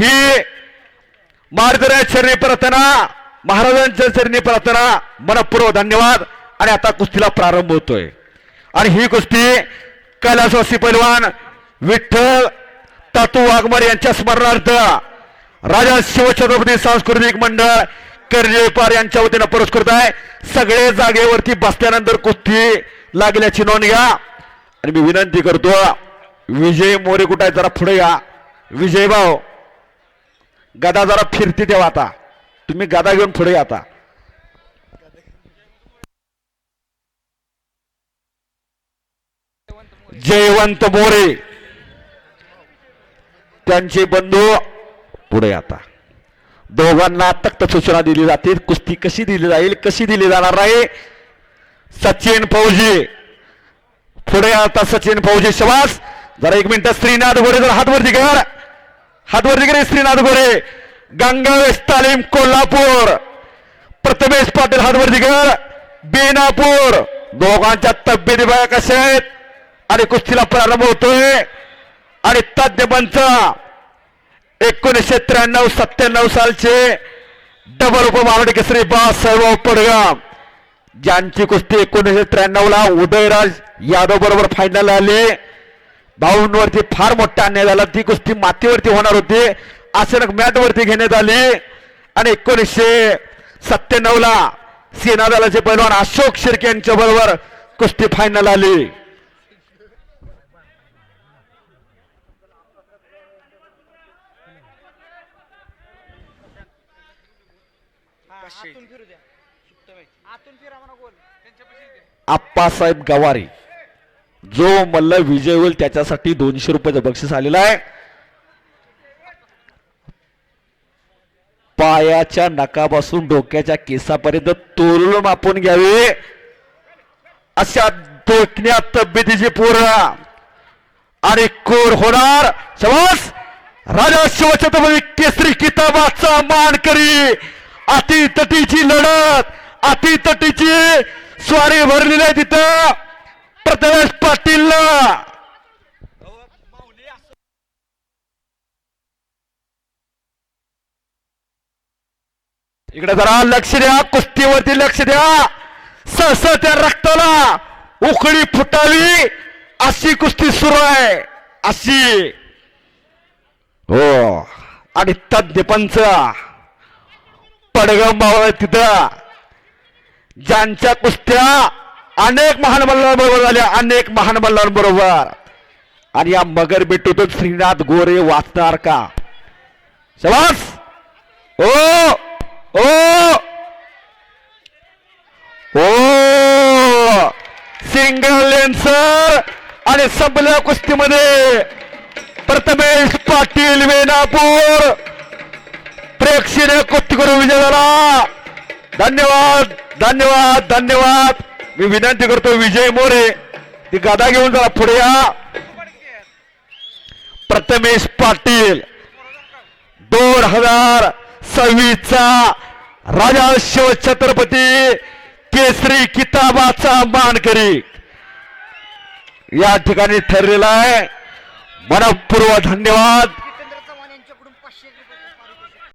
ही मार्गदर्शक चरणी प्रार्थना महाराजांच्या चरणी प्रार्थना मनपूर्वक धन्यवाद. आणि आता कुस्तीला प्रारंभ होतोय. आणि ही कुस्ती कैलासवासी पैलवान विठ्ठल तातू वाघमार यांच्या स्मरणार्थ राजा शिवछत्रपती सांस्कृतिक मंडळ कर्जेपार यांच्या वतीनं पुरस्कृत आहे. सगळे जागेवरती बसल्यानंतर कुस्ती लागल्याची नोंद घ्या. आणि मी विनंती करतो विजय मोरे कुठे आहे? जरा पुढे या. विजय भाऊ. गदा जरा फिरती ठेवा आता. तुम्ही गदा घेऊन पुढे आता. जयवंत मोरे. त्यांचे बंधू पुढे आता. दोघांना तक्त सूचना दिली जाते कुस्ती कशी दिली जाईल कशी दिली जाणार आहे सचिन फौजी. पुढे आता सचिन फौजी शवास जरा एक मिनिट श्रीनाथ गोरे जर हातवरती कर. हातवरती करे श्रीनाथ गोरे. गंगावेस तालीम कोल्हापूर. प्रथमेश पाटील हातवरती कर बेनापूर. दोघांच्या तब्येती बघा कशा आहेत. आणि कुस्तीला प्रारंभ होतोय. आणि तज्ञ एकोणीसशे त्र्याण्णव सत्त्याण्णव सालचे डबल उपमहाराष्ट्र केसरी बाळासाहेब पडगाम ज्यांची कुस्ती एकोणीसशे त्र्याण्णवला उदयराज यादव बरोबर फायनल आली. भाऊंवरती फार मोठा अन्याय झाला. ती कुस्ती मातीवरती होणार होती. अचानक मॅट वरती घेण्यात आली. आणि एकोणीसशे सत्त्याण्णव ला सेना दलाचे पैलवान अशोक शिर्के यांच्या बरोबर कुस्ती फायनल आली. आप्पासाहेब गवारी. जो मल्ल विजय होईल त्याच्यासाठी दोनशे रुपयाचं बक्षीस आलेलं आहे. पायाच्या नकापासून डोक्याच्या केसापर्यंत तोरण मापून घ्यावे. अशा डोकण्या तब्येतीची पोरं. आणि कोर होणार? समज राजा शिवछत्रपती केसरी किताबाचा मानकरी. अति तटीची लढत अति तटीची स्वारी भरलेली आहे तिथं. प्रथमेश पाटील इकडे जरा लक्ष द्या कुस्तीवरती लक्ष द्या. सहस त्या रक्ताला उकळी फुटावी अशी कुस्ती सुरू आहे अशी. हो आणि तज्ञ पंच. पडगम भाव तिथं. ज्यांच्या कुस्त्या अनेक महान बल्लांबरोबर झाल्या अनेक महान मल्लांबरोबर आणि या मगर बेटूतून श्रीनाथ गोरे वाचणार का? शबास! ओ! ओ! ओ! सिंगल लेन्सर आणि सबल्या कुस्तीमध्ये प्रथमेश पाटील वेनापूर प्रेक्षणीय कुस्ती करून विजय झाला. धन्यवाद धन्यवाद धन्यवाद. मी विनंती करतो विजय मोरे ती गादा घेऊन जरा पुढे या. प्रथमेश पाटील दोन हजार सव्वीसचा राजा शिव छत्रपती केसरी किताबाचा मानकरी. या ठिकाणी ठरलेला आहे. मनपूर्व धन्यवाद.